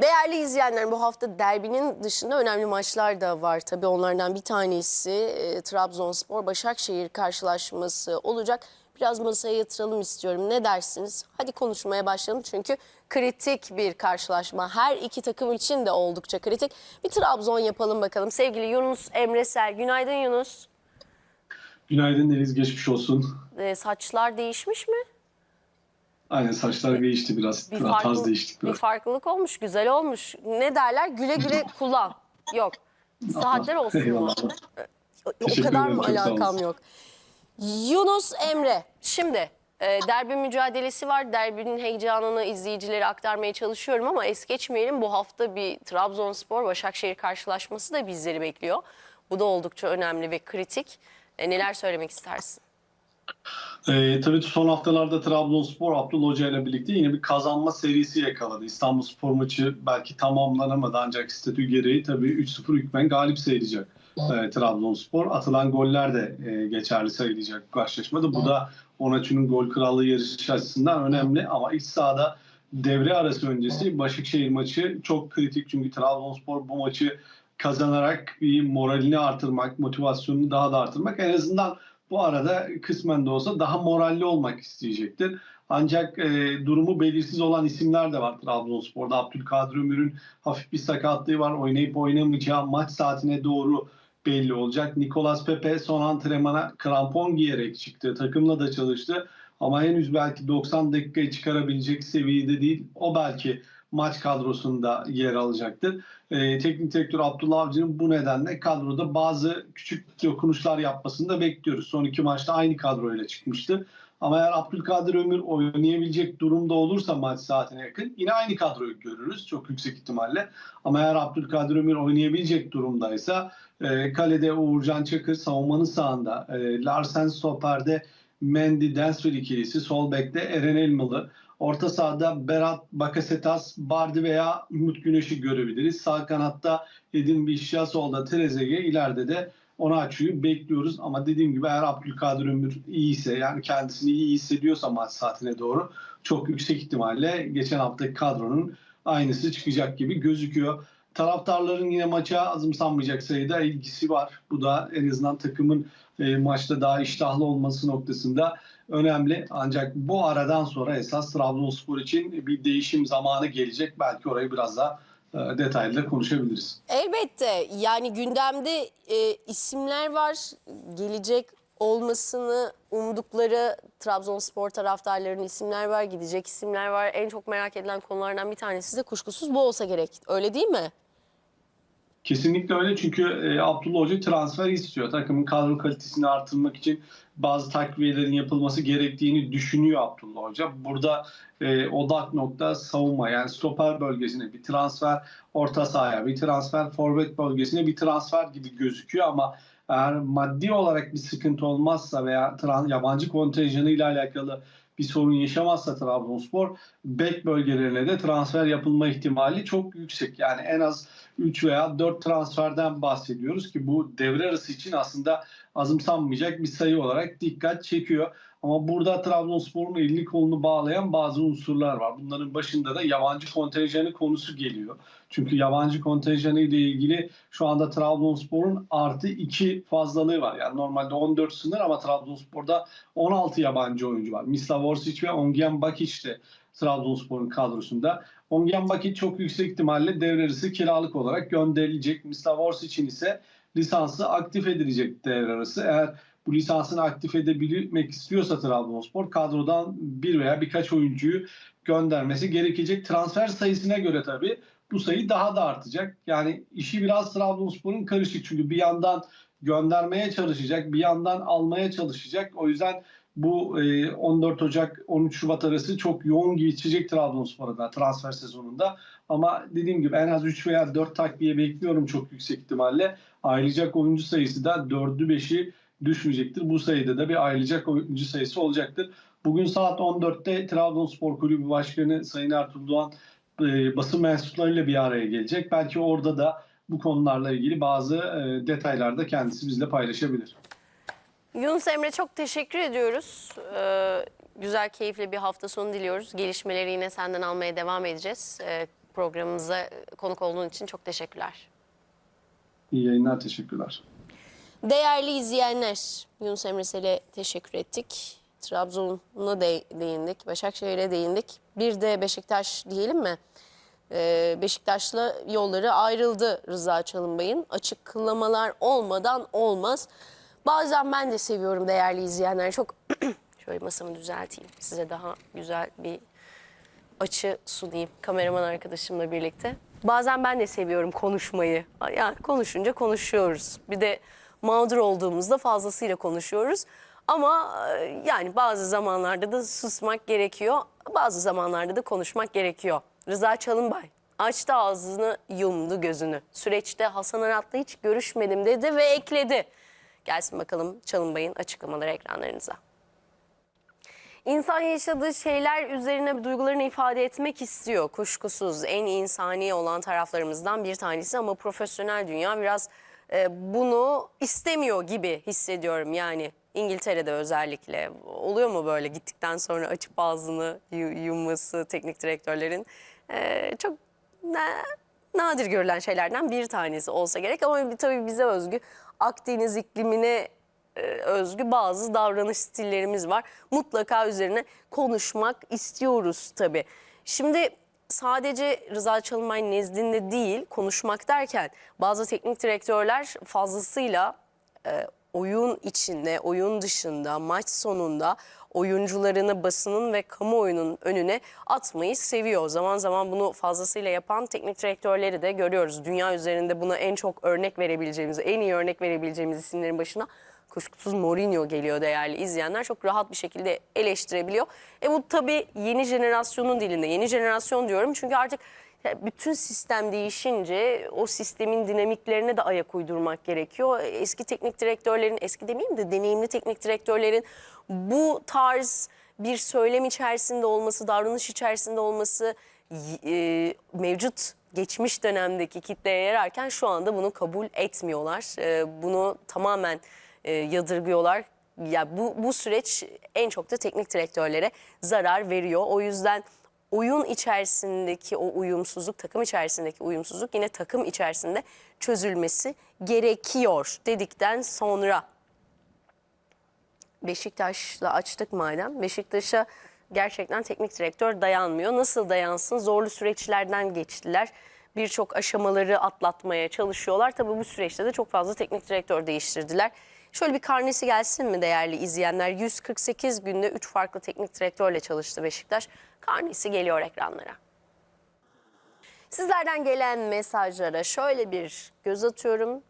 Değerli izleyenler bu hafta derbinin dışında önemli maçlar da var. Tabii onlardan bir tanesi e, Trabzonspor Başakşehir karşılaşması olacak. Biraz masaya yatıralım istiyorum. Ne dersiniz? Hadi konuşmaya başlayalım çünkü kritik bir karşılaşma. Her iki takım için de oldukça kritik. Bir Trabzon yapalım bakalım. Sevgili Yunus Emresel. Günaydın Yunus. Günaydın Deniz, geçmiş olsun. E, saçlar değişmiş mi? Aynen saçlar değişti biraz. Bir, Biraz tarz farklı, değiştik bir farklılık olmuş, güzel olmuş. Ne derler? Güle güle kullan. Yok. Saatler olsun mu? Eyvallah. O kadar mı alakam yok? Yunus Emre. Şimdi e, derbi mücadelesi var. Derbinin heyecanını izleyicilere aktarmaya çalışıyorum ama es geçmeyelim. Bu hafta bir Trabzonspor Başakşehir karşılaşması da bizleri bekliyor. Bu da oldukça önemli ve kritik. E, neler söylemek istersin? Ee, tabii son haftalarda Trabzonspor Abdullah Hoca ile birlikte yine bir kazanma serisi yakaladı. İstanbulspor maçı belki tamamlanamadı ancak statü gereği tabii 3-0 hükmen galip sayılacak. Ee, Trabzonspor atılan goller de e, geçerli sayılacak bu karşılaşmada. Bu da Onaçu'nun gol krallığı yarışı açısından önemli ama iç sahada devre arası öncesi Başakşehir maçı çok kritik çünkü Trabzonspor bu maçı kazanarak bir moralini artırmak, motivasyonunu daha da artırmak en azından bu arada kısmen de olsa daha moralli olmak isteyecektir. Ancak e, durumu belirsiz olan isimler de var Trabzonspor'da. Abdülkadir Ömür'ün hafif bir sakatlığı var. Oynayıp oynamayacağı maç saatine doğru belli olacak. Nicolas Pepe son antrenmana krampon giyerek çıktı. Takımla da çalıştı. Ama henüz belki 90 dakikayı çıkarabilecek seviyede değil. O belki maç kadrosunda yer alacaktır. Ee, teknik direktör Abdullah Avcı'nın bu nedenle kadroda bazı küçük dokunuşlar yapmasını da bekliyoruz. Son iki maçta aynı kadroyla çıkmıştı. Ama eğer Abdülkadir Ömür oynayabilecek durumda olursa maç saatine yakın yine aynı kadroyu görürüz çok yüksek ihtimalle. Ama eğer Abdülkadir Ömür oynayabilecek durumdaysa e, kalede Uğurcan Çakır savunmanın sağında. E, Larsen Stoper'de Mendy Densville ikilisi. Sol bekte Eren Elmalı. Orta sahada Berat Bakasetas, Bardi veya Umut Güneş'i görebiliriz. Sağ kanatta Edin Bişya, solda Trezeguet, ileride de Onaçu'yu bekliyoruz. Ama dediğim gibi eğer Abdülkadir Ömür iyiyse yani kendisini iyi hissediyorsa maç saatine doğru çok yüksek ihtimalle geçen haftaki kadronun aynısı çıkacak gibi gözüküyor. Taraftarların yine maça azımsanmayacak sayıda ilgisi var. Bu da en azından takımın e, maçta daha iştahlı olması noktasında önemli. Ancak bu aradan sonra esas Trabzonspor için bir değişim zamanı gelecek. Belki orayı biraz daha e, detaylı konuşabiliriz. Elbette yani gündemde e, isimler var. Gelecek olmasını umdukları Trabzonspor taraftarlarının isimler var, gidecek isimler var. En çok merak edilen konulardan bir tanesi de kuşkusuz bu olsa gerek. Öyle değil mi? Kesinlikle öyle çünkü e, Abdullah Hoca transfer istiyor. Takımın kadro kalitesini artırmak için bazı takviyelerin yapılması gerektiğini düşünüyor Abdullah Hoca. Burada e, odak nokta savunma yani stoper bölgesine bir transfer, orta sahaya bir transfer, forvet bölgesine bir transfer gibi gözüküyor ama eğer maddi olarak bir sıkıntı olmazsa veya trans, yabancı kontenjanı ile alakalı bir sorun yaşamazsa Trabzonspor bek bölgelerine de transfer yapılma ihtimali çok yüksek. Yani en az 3 veya 4 transferden bahsediyoruz ki bu devre arası için aslında azımsanmayacak bir sayı olarak dikkat çekiyor. Ama burada Trabzonspor'un elini kolunu bağlayan bazı unsurlar var. Bunların başında da yabancı kontenjanı konusu geliyor. Çünkü yabancı kontenjanı ile ilgili şu anda Trabzonspor'un artı 2 fazlalığı var. Yani normalde 14 sınır ama Trabzonspor'da 16 yabancı oyuncu var. Mislav Orsic ve Ongen Bakic de Trabzonspor'un kadrosunda. Ongen Bakic çok yüksek ihtimalle devre kiralık olarak gönderilecek. Mislav Orsic'in ise lisansı aktif edilecek devre arası. Eğer bu lisansını aktif edebilmek istiyorsa Trabzonspor kadrodan bir veya birkaç oyuncuyu göndermesi gerekecek. Transfer sayısına göre tabii bu sayı daha da artacak. Yani işi biraz Trabzonspor'un karışık çünkü bir yandan göndermeye çalışacak, bir yandan almaya çalışacak. O yüzden bu e, 14 Ocak 13 Şubat arası çok yoğun geçecek Trabzonspor'a da transfer sezonunda. Ama dediğim gibi en az 3 veya 4 takviye bekliyorum çok yüksek ihtimalle. Ayrıca oyuncu sayısı da 4'ü 5'i düşmeyecektir. Bu sayıda da bir ayrıca oyuncu sayısı olacaktır. Bugün saat 14'te Trabzonspor Kulübü Başkanı Sayın Ertuğrul Doğan e, basın mensuplarıyla bir araya gelecek. Belki orada da bu konularla ilgili bazı e, detaylar da kendisi bizle paylaşabilir. Yunus Emre çok teşekkür ediyoruz. Ee, güzel, keyifli bir hafta sonu diliyoruz. Gelişmeleri yine senden almaya devam edeceğiz. Ee, programımıza konuk olduğun için çok teşekkürler. İyi yayınlar, teşekkürler. Değerli izleyenler, Yunus Emre Sel'e teşekkür ettik. Trabzon'a de değindik, Başakşehir'e değindik. Bir de Beşiktaş diyelim mi? Ee, Beşiktaş'la yolları ayrıldı Rıza Çalınbay'ın. Açıklamalar olmadan olmaz. Bazen ben de seviyorum değerli izleyenler. Çok şöyle masamı düzelteyim. Size daha güzel bir açı sunayım kameraman arkadaşımla birlikte. Bazen ben de seviyorum konuşmayı. Yani konuşunca konuşuyoruz. Bir de mağdur olduğumuzda fazlasıyla konuşuyoruz. Ama e, yani bazı zamanlarda da susmak gerekiyor. Bazı zamanlarda da konuşmak gerekiyor. Rıza Çalınbay açtı ağzını yumdu gözünü. Süreçte Hasan Arat'la hiç görüşmedim dedi ve ekledi. Gelsin bakalım Çalınbay'ın açıklamaları ekranlarınıza. İnsan yaşadığı şeyler üzerine duygularını ifade etmek istiyor. Kuşkusuz en insani olan taraflarımızdan bir tanesi ama profesyonel dünya biraz e, bunu istemiyor gibi hissediyorum. Yani İngiltere'de özellikle oluyor mu böyle gittikten sonra açıp ağzını yu- yumması teknik direktörlerin E, çok na- nadir görülen şeylerden bir tanesi olsa gerek ama tabii bize özgü Akdeniz iklimine e, özgü bazı davranış stillerimiz var. Mutlaka üzerine konuşmak istiyoruz tabii. Şimdi sadece Rıza Çalınbay nezdinde değil konuşmak derken bazı teknik direktörler fazlasıyla e, oyun içinde, oyun dışında, maç sonunda oyuncularını basının ve kamuoyunun önüne atmayı seviyor. Zaman zaman bunu fazlasıyla yapan teknik direktörleri de görüyoruz. Dünya üzerinde buna en çok örnek verebileceğimiz, en iyi örnek verebileceğimiz isimlerin başına kuşkusuz Mourinho geliyor değerli izleyenler. Çok rahat bir şekilde eleştirebiliyor. E bu tabii yeni jenerasyonun dilinde. Yeni jenerasyon diyorum çünkü artık bütün sistem değişince o sistemin dinamiklerine de ayak uydurmak gerekiyor. Eski teknik direktörlerin, eski demeyeyim de deneyimli teknik direktörlerin bu tarz bir söylem içerisinde olması, davranış içerisinde olması e, mevcut geçmiş dönemdeki kitleye yararken şu anda bunu kabul etmiyorlar. E, bunu tamamen e, yadırgıyorlar. Ya bu bu süreç en çok da teknik direktörlere zarar veriyor. O yüzden oyun içerisindeki o uyumsuzluk, takım içerisindeki uyumsuzluk yine takım içerisinde çözülmesi gerekiyor dedikten sonra Beşiktaş'la açtık madem. Beşiktaş'a gerçekten teknik direktör dayanmıyor. Nasıl dayansın? Zorlu süreçlerden geçtiler. Birçok aşamaları atlatmaya çalışıyorlar. Tabii bu süreçte de çok fazla teknik direktör değiştirdiler. Şöyle bir karnesi gelsin mi değerli izleyenler? 148 günde 3 farklı teknik direktörle çalıştı Beşiktaş. Karnesi geliyor ekranlara. Sizlerden gelen mesajlara şöyle bir göz atıyorum.